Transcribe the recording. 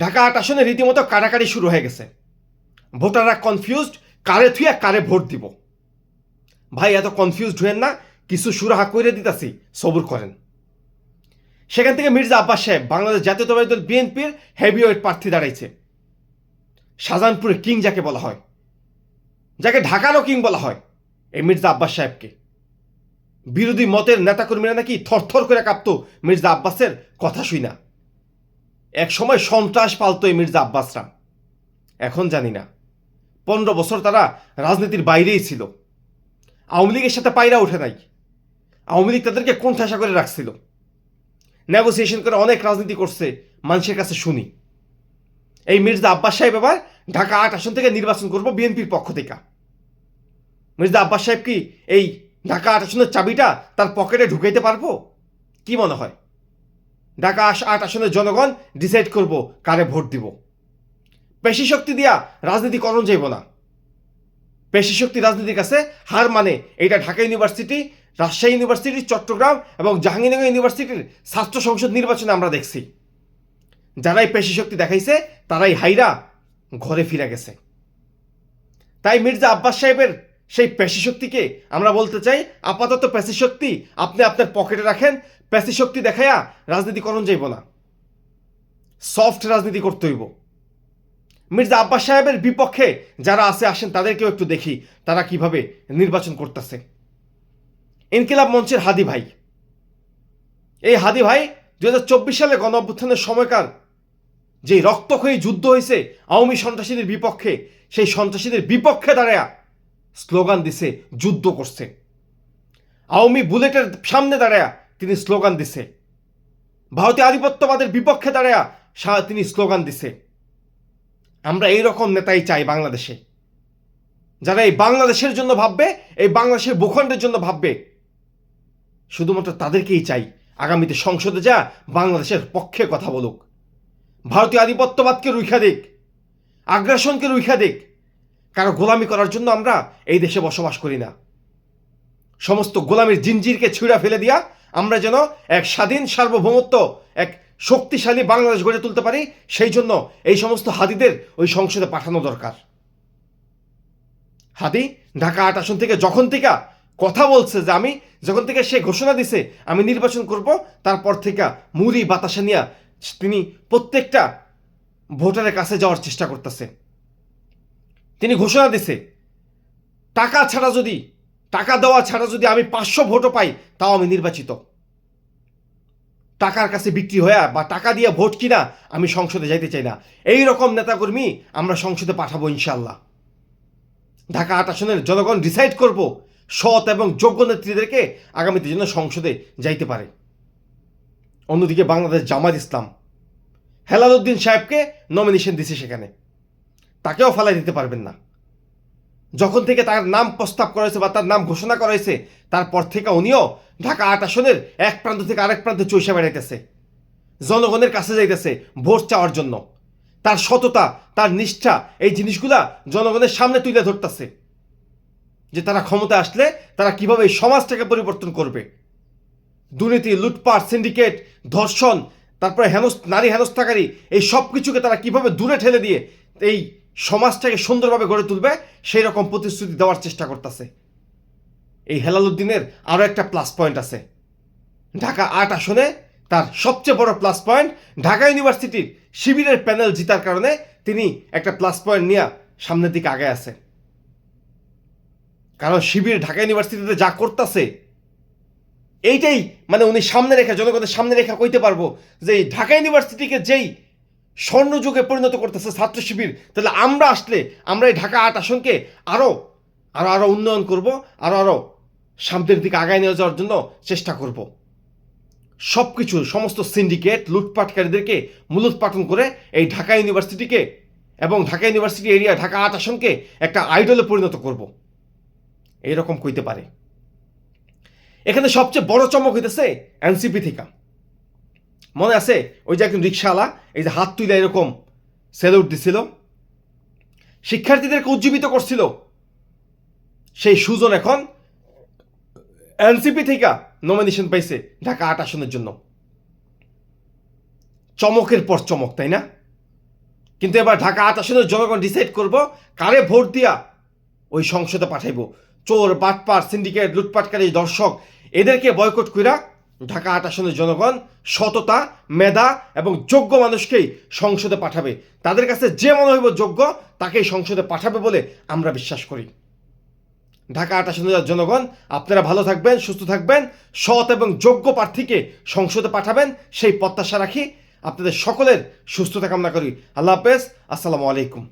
ঢাকা আট আসনে রীতিমতো কাড়াকাড়ি শুরু হয়ে গেছে। ভোটাররা কনফিউজড কারে থুয়া কারে ভোট দিব। ভাই, এত কনফিউজড হয়েন না, কিছু সুরাহা করে দিতাছি, সবুর করেন। সেখান থেকে মির্জা আব্বাস সাহেব, বাংলাদেশ জাতীয়তাবাদী দল বিএনপির হেভিওয়েট প্রার্থী দাঁড়াইছে। শাহজাহানপুরে কিং যাকে বলা হয়। যাকে ঢাকারও কিং বলা হয়, এই মির্জা আব্বাস সাহেবকে। বিরোধী মতের নেতাকর্মীরা নাকি থরথর করে কাঁপত মির্জা আব্বাসের কথা শুই না এক সময় সন্ত্রাস পালতো এই মির্জা আব্বাসরা। এখন জানি না। পনেরো বছর তারা রাজনীতির বাইরেই ছিল। আওয়ামী লীগের সাথে পায়রা ওঠে নাই। আওয়ামী লীগ তাদেরকে কোণঠাসা করে রাখছিল। নেগোসিয়েশন করে অনেক রাজনীতি করছে, মানুষের কাছে শুনি। এই মির্জা আব্বাস সাহেব এবার ঢাকা আট আসন থেকে নির্বাচন করব বিএনপির পক্ষ থেকে। মির্জা আব্বাস সাহেব কি এই ঢাকা আট আসনের চাবিটা তার পকেটে ঢুকাইতে পারব? কি মনে হয়? ঢাকা আট আসনের জনগণ ডিসাইড করব কারে ভোট দিব। পেশি শক্তি দিয়া রাজনীতি করণ যাইব না। পেশি শক্তি রাজনীতির কাছে হার মানে এটা ঢাকা ইউনিভার্সিটি, রাজশাহী ইউনিভার্সিটি, চট্টগ্রাম এবং জাহাঙ্গীরনগর ইউনিভার্সিটির ছাত্র সংসদ নির্বাচনে আমরা দেখছি। যারাই পেশি শক্তি দেখাইছে, তারাই হাইরা ঘরে ফিরে গেছে। তাই মির্জা আব্বাস সাহেবের সেই পেশি শক্তিকে আমরা বলতে চাই আপাতত পেশি শক্তি আপনি আপনার পকেটে রাখেন, পেশি শক্তি দেখাইয়া রাজনীতি করণ যাইব না। সফট রাজনীতি করতে হইব। মির্জা আব্বাস সাহেবের বিপক্ষে যারা আছে, আসেন, তাদেরকেও একটু দেখি তারা কীভাবে নির্বাচন করতেছে। ইনকিলাব মঞ্চের হাদি ভাই। এই হাদি ভাই দু হাজার চব্বিশ সালে গণ অভ্যুত্থানের সময়কার যে রক্তক্ষয়ী যুদ্ধ হয়েছে আওয়ামী সন্ত্রাসীদের বিপক্ষে, সেই সন্ত্রাসীদের বিপক্ষে দাঁড়ায়া স্লোগান দিছে, যুদ্ধ করছে। আওয়ামী বুলেটের সামনে দাঁড়ায়া তিনি স্লোগান দিছে। ভারতীয় আধিপত্যবাদের বিপক্ষে দাঁড়ায়া তিনি স্লোগান দিছে। আমরা এই রকম নেতাই চাই বাংলাদেশে। যারা এই বাংলাদেশের জন্য ভাববে, এই বাংলাদেশের ভূখণ্ডের জন্য ভাববে, শুধুমাত্র তাদেরকেই চাই। আগামীতে সংসদে যা, বাংলাদেশের পক্ষে কথা বলুক। ভারতীয় আধিপত্যবাদকে রুখা দিক, আগ্রাসনকে রুখা দিক কারও গোলামি করার জন্য আমরা এই দেশে বসবাস করি না। সমস্ত গোলামির জিঞ্জিরকে ছুঁড়া ফেলে দিয়া আমরা যেন এক স্বাধীন সার্বভৌমত্ব, এক শক্তিশালী বাংলাদেশ গড়ে তুলতে পারি, সেই জন্য এই সমস্ত হাদিদের ওই সংসদে পাঠানো দরকার। হাদি ঢাকা আট আসন থেকে যখন থেকে কথা বলছে যে আমি, যখন থেকে সে ঘোষণা দিছে, আমি নির্বাচন করব, তারপর থেকে মুড়ি বাতাসা নিয়ে তিনি প্রত্যেকটা ভোটারের কাছে যাওয়ার চেষ্টা করতেছে। তিনি ঘোষণা দিছে, টাকা ছাড়া যদি, টাকা দেওয়া ছাড়া যদি আমি পাঁচশো ভোটও পাই, তাও আমি নির্বাচিত। টাকার কাছে বিক্রি হয়ে বা টাকা দিয়ে ভোট কিনা, আমি সংসদে যাইতে চাই না। এই রকম নেতাকর্মী আমরা সংসদে পাঠাবো ইনশাল্লাহ ঢাকা আট আসনের জনগণ ডিসাইড করব, সৎ এবং যোগ্য নেত্রীদেরকে আগামীতে যেন সংসদে যাইতে পারে। অন্যদিকে বাংলাদেশ জামাত ইসলাম হেলালুদ্দিন সাহেবকে নমিনেশন দিছে সেখানে। তাকেও ফালাই দিতে পারবেন না। যখন থেকে তার নাম প্রস্তাব করা হয়েছে বা তার নাম ঘোষণা করা হয়েছে, তারপর থেকে উনিও ঢাকা আট আসনের এক প্রান্ত থেকে আরেক প্রান্তে চৈশা বেড়াইতেছে। জনগণের কাছে যাইতেছে ভোট চাওয়ার জন্য। তার সততা, তার নিষ্ঠা, এই জিনিসগুলা জনগণের সামনে তুলে ধরতেছে। যে তারা ক্ষমতা আসলে তারা কীভাবে এই সমাজটাকে পরিবর্তন করবে। দুর্নীতি, লুটপাট, সিন্ডিকেট, ধর্ষণ, তারপরে হেনস নারী হেনস্থাকারী, এই সব কিছুকে তারা কীভাবে দূরে ঠেলে দিয়ে এই সমাজটাকে সুন্দরভাবে গড়ে তুলবে, সেই রকম প্রতিশ্রুতি দেওয়ার চেষ্টা করতেছে। এই হেলালুদ্দিনের আরও একটা প্লাস পয়েন্ট আছে। ঢাকা আট আসনে তার সবচেয়ে বড় প্লাস পয়েন্ট ঢাকা ইউনিভার্সিটির শিবিরের প্যানেল জিতার কারণে তিনি একটা প্লাস পয়েন্ট নিয়ে সামনের দিকে আগে আছে। কারণ শিবির ঢাকা ইউনিভার্সিটিতে যা করতেছে, এইটাই মানে উনি সামনে রেখা, জনগণের সামনে রেখা কইতে পারব যে ঢাকা ইউনিভার্সিটিকে যেই স্বর্ণযুগে পরিণত করতেছে ছাত্র শিবির। তাহলে আমরা আসলে, আমরা এই ঢাকা আট আসনকে আরও আরও আরও উন্নয়ন করব আরও আরও সামনের দিকে আগায় নিয়ে যাওয়ার জন্য চেষ্টা করব। সব কিছু সমস্ত সিন্ডিকেট, লুটপাটকারীদেরকে মূলোৎপাটন করে এই ঢাকা ইউনিভার্সিটিকে এবং ঢাকা ইউনিভার্সিটি এরিয়া, ঢাকা আট আসনকে একটা আইডলে পরিণত করব। এইরকম কইতে পারে। এখানে সবচেয়ে বড় চমক হইতেছে এনসিপি থেকে। মনে আছে? ওই যে একজন রিক্সাওয়ালা এই যে হাত তুলে এরকম সেলুট দিছিল শিক্ষার্থীদেরকে উজ্জীবিত করছিল। সেই সুজন এখন এনসিপি থেকে নমিনেশন পাইছে ঢাকা আট আসনের জন্য। চমকের পর চমক, তাই না? কিন্তু এবার ঢাকা আট আসনের জনগণ ডিসাইড করব কারে ভোট দিয়া ওই সংসদে পাঠাইব। চোর, বাটপার সিন্ডিকেট লুটপাটকারী, দর্শক, এদেরকে বয়কট কইরা ঢাকা আট আসনের জনগণ সততা, মেধা এবং যোগ্য মানুষকেই সংসদে পাঠাবে। তাদের কাছে যে মনে হইব যোগ্য, তাকেই সংসদে পাঠাবে বলে আমরা বিশ্বাস করি। ঢাকা আট আসনের জনগণ, আপনারা ভালো থাকবেন, সুস্থ থাকবেন, সৎ এবং যোগ্য প্রার্থীকে সংসদে পাঠাবেন, সেই প্রত্যাশা রাখি। আপনাদের সকলের সুস্থতা কামনা করি। আল্লাহ হাফেজ, আসসালামু আলাইকুম।